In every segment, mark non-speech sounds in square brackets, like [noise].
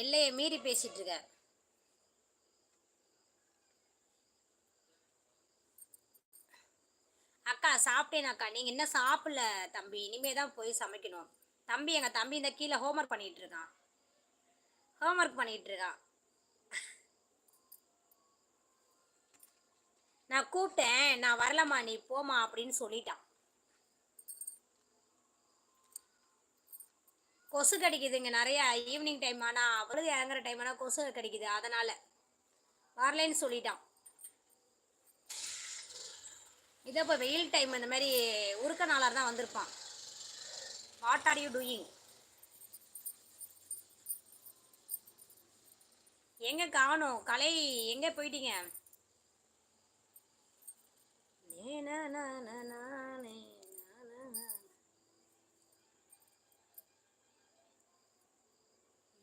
எல்லையை மீறி பேசிட்டு இருக்க அக்கா சாப்பிட்டேன் அக்கா நீங்கள் இன்னும் சாப்பிடல தம்பி. இனிமே தான் போய் சமைக்கணும். தம்பி எங்கள் தம்பி இந்த கீழே ஹோம்ஒர்க் பண்ணிகிட்டு இருக்கான் ஹோம்ஒர்க் பண்ணிகிட்டு இருக்கான் நான் கூப்பிட்டேன். நான் வரலம்மா நீ போமா அப்படின்னு சொல்லிட்டான். கொசு கடிக்குதுங்க. நிறையா ஈவினிங் டைம் ஆனால் அவ்வளவு இறங்குற டைம் ஆனால் கொசு கடிக்குது. அதனால் வரலைன்னு சொல்லிட்டான். இதே இப்போ வெயில் டைம் இந்த மாதிரி உருக்க நாளாக தான் வந்திருப்பான். வாட் ஆர் யூ டூயிங் எங்கே காணும்? கலை எங்கே போயிட்டீங்க? நே நா நா நா நா நே நா நா நா.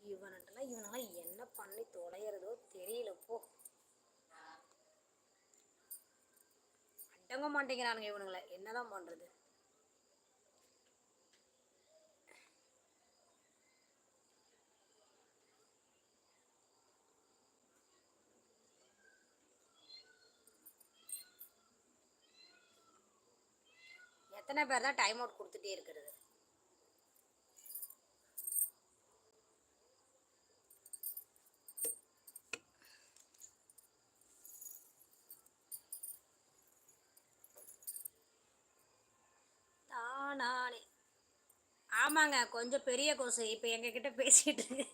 இவன்ட்டெல்லாம் இவனெல்லாம் என்ன பண்ணி தொலைகிறதோ தெரியல போ அடங்க மாட்டேங்கிறானுங்க இவனுங்களை? என்னதான் பண்றது? எத்தனை பேர் தான் டைம் அவுட் கொடுத்துட்டே இருக்கிறது? ஆமாங்க கொஞ்சம் பெரிய கொசு இப்போ எங்ககிட்ட பேசிகிட்டு இருக்கு.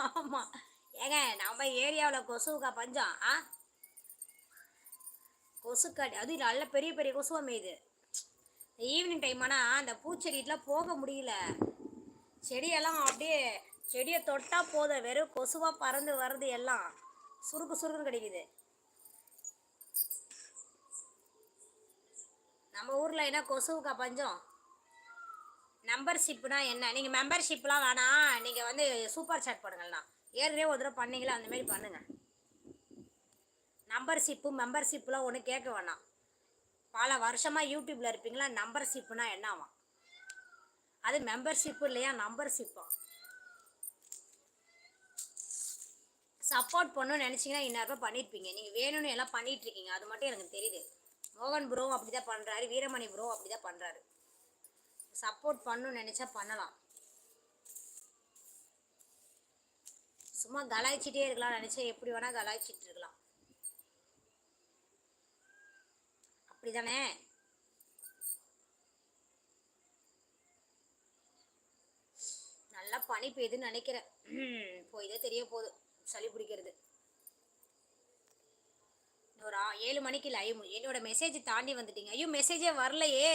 ஆமாம் ஏங்க நம்ம ஏரியாவில் கொசுவுக்கா பஞ்சம் ஆ? கொசுக்கடி அது நல்ல பெரிய பெரிய கொசுவா மேயுது. ஈவினிங் டைம் ஆனால் அந்த பூச்செடிக்கெலாம் போக முடியல. செடியெல்லாம் அப்படியே செடியை தொட்டால் போதும் வெறும் கொசுவாக பறந்து வர்றது எல்லாம். சுருக்கு சுருக்குன்னு கிடைக்குது. நம்ம ஊரில் என்ன கொசுவுக்கா பஞ்சம்? மெம்பர்ஷிப்னா என்ன? நீங்கள் மெம்பர்ஷிப்லாம் வேணாம் நீங்கள் வந்து சூப்பர் சாட் பண்ணுங்கள்ண்ணா ஏற்கனவே ஒரு தடவை பண்ணீங்களா? அந்த மாதிரி பண்ணுங்கள் நம்பர்ஷிப்பு மெம்பர்ஷிப்லாம் ஒன்றும் கேட்க வேணாம். பல வருஷமாக யூடியூப்பில் இருப்பீங்களா? நம்பர்ஷிப்புனா என்னவா? அது மெம்பர்ஷிப்பு இல்லையா? நம்பர்ஷிப்பா சப்போர்ட் பண்ணணும்னு நினச்சிங்கன்னா இந்நேரம் பண்ணியிருப்பீங்க நீங்கள் வேணும்னு எல்லாம் பண்ணிகிட்ருக்கீங்க அது மட்டும் எனக்கு தெரியுது. மோகன் ப்ரோ அப்படி தான் பண்ணுறாரு வீரமணி ப்ரோ அப்படி தான் பண்ணுறாரு சப்போர்ட் பண்ணணும்னு நினச்சா பண்ணலாம். சும்மா கலாய்ச்சிட்டே இருக்கலாம் நினச்சா எப்படி வேணால் கலாய்ச்சிட்டு இருக்கலாம். அப்படிதானே? நல்லா பனி பெய்யுதுன்னு நினைக்கிறேன். இப்போ இதே தெரிய போகுது. சளி பிடிக்கிறது. ஒரு ஏழு மணிக்கு லைவ் என்னோட மெசேஜ் தாண்டி வந்துட்டீங்க. ஐயோ மெசேஜே வரலையே.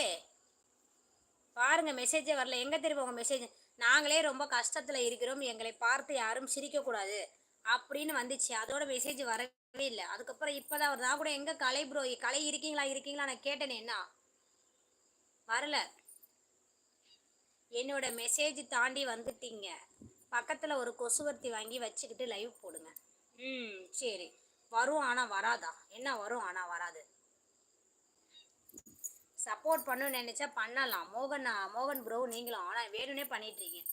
பாருங்க மெசேஜே வரல. எங்கே தெரியும் உங்கள் மெசேஜ் நாங்களே ரொம்ப கஷ்டத்தில் இருக்கிறோம். எங்களை பார்த்து யாரும் சிரிக்கக்கூடாது அப்படின்னு வந்துச்சு. அதோட மெசேஜ் வரவே இல்லை. அதுக்கப்புறம் இப்போ தான் வருது. நான் கூட எங்கே கலை ப்ரோ கலை இருக்கீங்களா இருக்கீங்களா நான் கேட்டேனே என்ன? வரல. என்னோட மெசேஜ் தாண்டி வந்துட்டீங்க. பக்கத்தில் ஒரு கொசுவர்த்தி வாங்கி வச்சுக்கிட்டு லைவ் போடுங்க. ம் சரி. வரும் ஆனால் வராதா? என்ன வரும் ஆனால் வராது? சப்போர்ட் பண்ணணும்னு நினச்சா பண்ணலாம். மோகன் மோகன் ப்ரோ நீங்களும் ஆனால் வேணும்னே பண்ணிட்டு இருக்கீங்க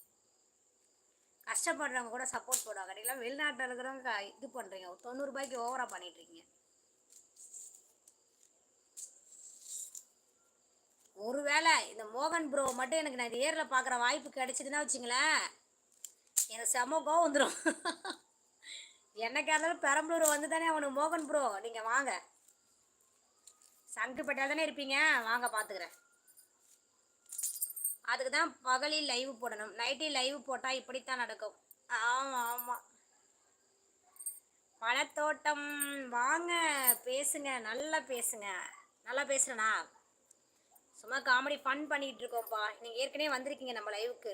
கஷ்டப்படுறவங்க கூட சப்போர்ட் போடுவாங்க. நீங்களாம் வெளிநாட்டில் இருக்கிறவங்க இது பண்ணுறீங்க தொண்ணூறுபாய்க்கு ஓவராக பண்ணிட்டு இருக்கீங்க ஒருவேளை இந்த மோகன் ப்ரோ மட்டும் எனக்கு நான் நேரில் பார்க்குற வாய்ப்பு கிடைச்சிதுன்னா வச்சுங்களேன் எனக்கு செம கோவம் வந்துடும் [laughs] என்னைக்கா இருந்தாலும் பெரம்பலூர் வந்து தானே அவனுக்கு மோகன் ப்ரோ நீங்கள் வாங்க. சங்குப்பேட்டையில் தானே இருப்பீங்க? வாங்க பார்த்துக்கிறேன் அதுக்கு தான் பகலில் லைவ் போடணும். நைட்டில் லைவ் போட்டால் இப்படித்தான் நடக்கும். ஆமாம் ஆமாம் பழத்தோட்டம் வாங்க பேசுங்க. நல்லா பேசுங்க. நல்லா பேசுகிறேண்ணா சும்மா காமெடி ஃபன் பண்ணிகிட்டு இருக்கோம்ப்பா. நீங்கள் ஏற்கனவே வந்திருக்கீங்க நம்ம லைவுக்கு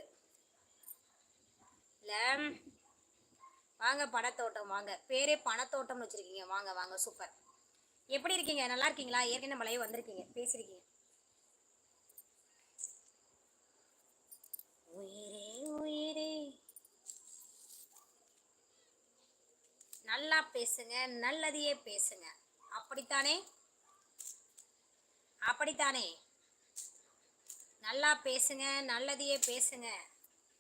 இல்லை வாங்க பணத்தோட்டம் வாங்க. பேரே பணத்தோட்டம்னு வச்சுருக்கீங்க. வாங்க வாங்க. சூப்பர். எப்படி இருக்கீங்க? நல்லா இருக்கீங்களா? ஏற்கனவே நம்ம லைவ் வந்திருக்கீங்க. பேசியிருக்கீங்க உயிரே உயிரே. நல்லா பேசுங்க. நல்லதையே பேசுங்க. அப்படித்தானே? அப்படித்தானே? நல்லா பேசுங்க. நல்லதையே பேசுங்க.